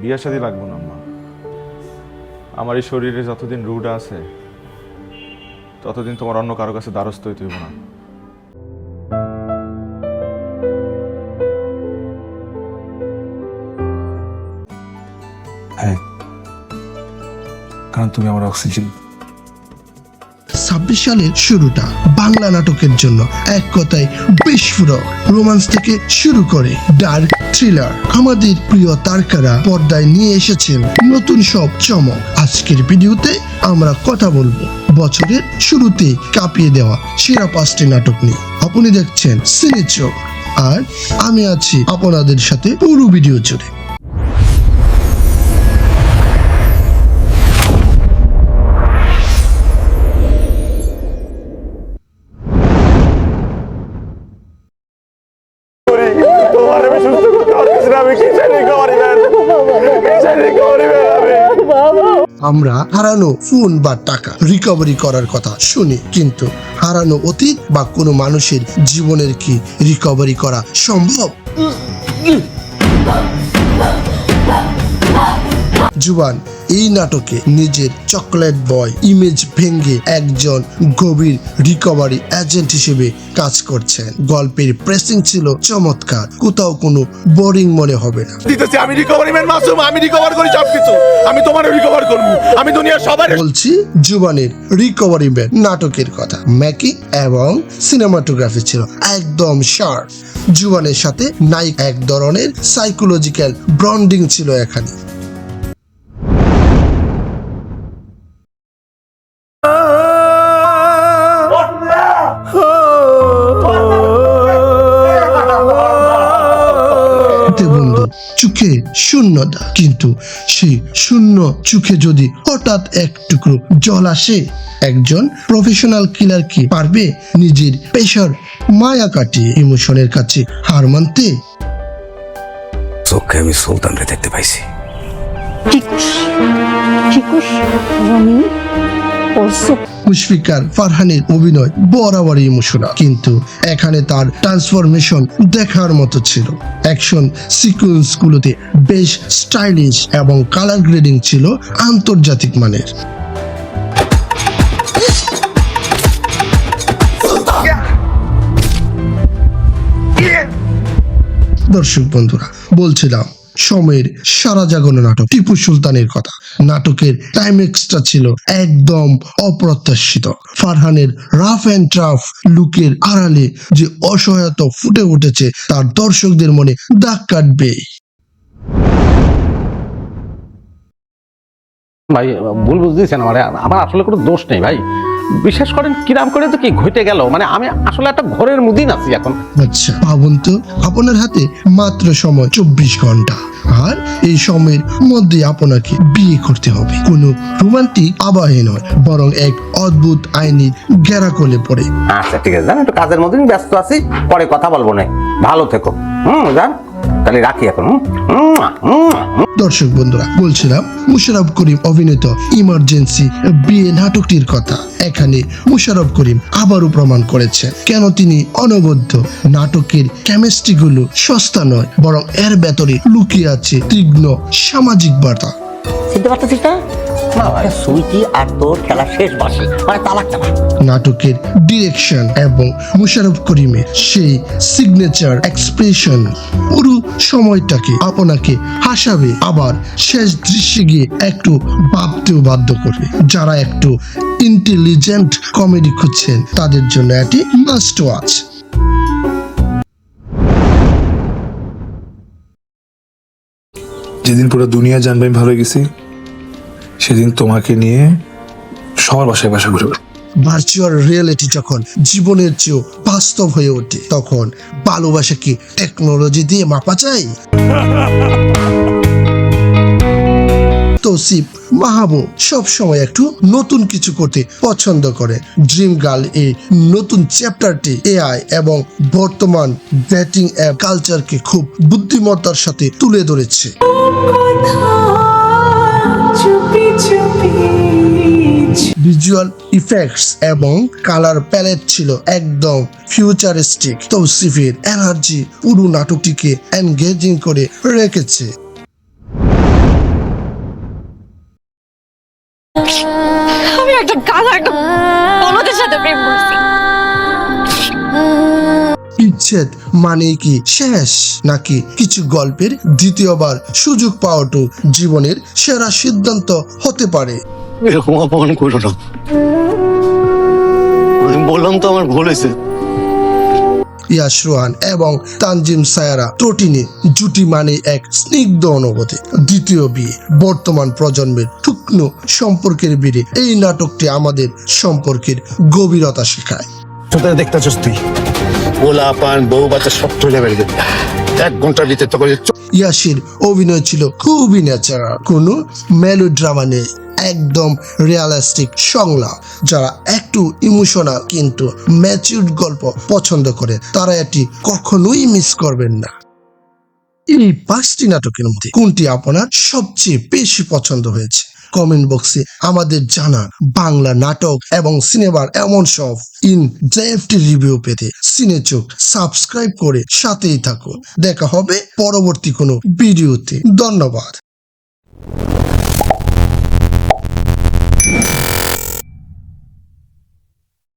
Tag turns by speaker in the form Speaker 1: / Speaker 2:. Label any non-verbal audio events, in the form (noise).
Speaker 1: বিয়ে শাদি লাগবো না, আম্মা। আমার এই শরীরে যতদিন রুড আছে, ততদিন তোমার অন্য কারও কাছে দ্বারস্থ হইতে হইব না।
Speaker 2: হ্যাঁ কারণ তুমি আমার অক্সিজেন
Speaker 3: সালের শুরুটা বাংলা নাটকের জন্য এক কথায় বিস্ফোরক। রোমান্স থেকে শুরু করে ডার্ক থ্রিলার। আমাদের প্রিয় তারকারা পর্দায় নিয়ে এসেছেন নতুন সব চমক। আজকের ভিডিওতে আমরা কথা বলব বছরের শুরুতে কাঁপিয়ে দেওয়া সেরা পাঁচটি নাটক নিয়ে। আপনি দেখছেন সিনে চোখ আর আমি আছি আপনাদের সাথে পুরো ভিডিও জুড়ে। আমরা হারানো ফোন বা টাকা রিকভারি করার কথা শুনি। কিন্তু হারানো অতীত বা কোনো মানুষের জীবনের কি রিকভারি করা সম্ভব? জুবান এই নাটকে নিজের চকলেট বয় ইমেজ ভেঙ্গে একজন গভীর রিকভারি এজেন্ট হিসেবে কাজ করছেন। গল্পের প্রেসিং ছিল চমৎকার কোথাও কোনো বোরিং মনে হবে না।
Speaker 1: দিতেছি আমি রিকভারি ম্যান মাসুম আমি রিকভার করি সব কিছু আমি তোমারও রিকভার করব। আমি দুনিয়ার সবার
Speaker 3: বলছি জুবানের রিকভারি ব্যান্ড নাটকের কথা। ম্যাকি এবং সিনেমাটোগ্রাফি ছিল একদম শার্প জুবানের সাথে নায়ক এক ধরনের সাইকোলজিক্যাল ব্রন্ডিং ছিল এখানে। চোখে শূন্যতা। কিন্তু সেই শূন্য চোখে যদি হঠাৎ এক টুকরো জল আসে একজন প্রফেশনাল কিলার কি পারবে নিজের পেশার মায়া কাটিয়ে ইমোশনের কাছে হার মানতে?
Speaker 2: চোখে আমি সুলতানকে দেখতে পাইছি।
Speaker 4: টিকুস টিকুস রনি। ওর
Speaker 3: মুশফিকার ফারহানের অভিনয় বরাবরই ইমোশনাল কিন্তু এখানে তার ট্রান্সফরমেশন দেখার মতো ছিল। অ্যাকশন সিকুয়েন্স গুলোতে বেশ স্টাইলিশ এবং কালার গ্রেডিং ছিল আন্তর্জাতিক মানের। দর্শক বন্ধুরা, বলছিলাম সময়ের সারা জাগনো নাটক। টিপু সুলতানের কথা। নাটকের টাইমেক্সটা ছিল একদম অপ্রত্যাশিত। ফারহানের রাফ অ্যান্ড টাফ লুকের আড়ালে যে অসহায়তা ফুটে উঠেছে, তার দর্শকদের মনে দাগ কাটবে।
Speaker 5: ভাই, ভুল বুঝতেছেন আমার। আমার আসলে কোনো দোষ নেই ভাই। বিশ্বাস করেন কিরাম করে তো কি ঘটে গেল? মানে আমি আসলে একটা ঘরের মুদিন আছি এখন।
Speaker 3: আচ্ছা ভাবুন তো আপনার হাতে মাত্র সময় চব্বিশ ঘণ্টা। আর এই সময়ের মধ্যে আপনাকে বিয়ে করতে হবে। কোনো রোমান্টিক আবাহে নয় বরং এক অদ্ভুত আইনি গেরাকলে পড়ে।
Speaker 5: আচ্ছা ঠিক আছে জান একটু কাজের মধ্যে ব্যস্ত আছি পরে কথা বলব না। ভালো থেকো। হুম জান তাহলে রাখি এখন।
Speaker 3: দর্শক বন্ধুরা, বলছিলাম, মুশারফ করিম অভিনীত ইমার্জেন্সি বিয়ে নাটকটির কথা। এখানে মুশারফ করিম আবারও প্রমাণ করেছে কেন তিনি অনবদ্য নাটকের কেমিস্ট্রি গুলো সস্তা নয়, বরং এর ভেতরে লুকিয়ে আছে তীক্ষ্ণ সামাজিক বার্তা।
Speaker 6: চিনতে পারতেছিস না? না সুইটি আর তোর খেলা শেষ বাসে মানে তালাক চালা
Speaker 3: নাটকের ডিরেকশন এবং মুশারফ করিমের সেই সিগনেচার এক্সপ্রেশন পুরো সময়টাকে আপনাকে হাসাবে আবার শেষ দৃশ্যে গিয়ে একটু ভাবতেও বাধ্য করবে। যারা একটু ইন্টেলিজেন্ট কমেডি খুঁজছেন তাদের জন্য এটি মাস্ট ওয়াচ
Speaker 2: যেদিন পুরো দুনিয়া জানবে আমি ভালো গেছি সেদিন তোমাকে নিয়ে সবার বাসায় বাসা ঘুরে
Speaker 3: ভার্চুয়াল রিয়েলিটি যখন জীবনের চেয়েও বাস্তব হয়ে ওঠে তখন ভালোবাসা কি টেকনোলজি দিয়ে মাপা যায়? (laughs) তৌসিফ মাহবুব সব সময় একটু নতুন কিছু করতে পছন্দ করে। ড্রিম গার্ল এই নতুন চ্যাপ্টারটি এআই এবং বর্তমান ব্যাটিং অ্যাপ কালচারকে খুব বুদ্ধিমত্তার সাথে তুলে ধরেছে। ভিজুয়াল ইফেক্টস এবং কালার প্যালেট ছিল একদম ফিউচারিস্টিক তৌসিফের এনার্জি পুরো নাটকটিকে এনগেজিং করে রেখেছে।
Speaker 7: একটা গাধা একটা বলদের সাথে প্রেম করছি।
Speaker 3: বিচ্ছেদ মানে কি শেষ নাকি কিছু গল্পের দ্বিতীয়বার সুযোগ পাওয়াটু জীবনের সেরা সিদ্ধান্ত হতে পারে?
Speaker 8: এরকম অপমান করো না। বললাম তো আমার ভুল হয়েছে।
Speaker 3: ইয়াশ রোহান এবং তানজিম সায়ারা ত্রটিনি জুটি মানে এক স্নিগ্ধ অনুভূতি। দ্বিতীয় বিয়ে। বর্তমান প্রজন্মের টুকনো সম্পর্কের বিয়ে এই নাটকটি আমাদের সম্পর্কের গভীরতা শেখায়।
Speaker 8: দেখতে তুই? ওলা, পান, বউ, বাচ্চা সব চলে বেড়ে এক ঘণ্টা ভিতরে তো করে
Speaker 3: ইয়াসির অভিনয় ছিল খুবই ন্যাচারাল কোনো মেলোড্রামা নেই, একদম রিয়ালিস্টিক সংলাপ, যারা একটু ইমোশনাল কিন্তু ম্যাচিউর গল্প পছন্দ করে, তারা এটি কখনোই মিস করবেন না। এই পাঁচটি নাটকের মধ্যে কোনটি আপনার সবচেয়ে বেশি পছন্দ হয়েছে? কমেন্ট বক্সে আমাদের জানা বাংলা নাটক এবং সিনেমার এমন সব ইন ডেফটি রিভিউ পেতে সিনে চোখ সাবস্ক্রাইব করে সাথেই থাকুন। দেখা হবে পরবর্তী কোনো ভিডিওতে ধন্যবাদ।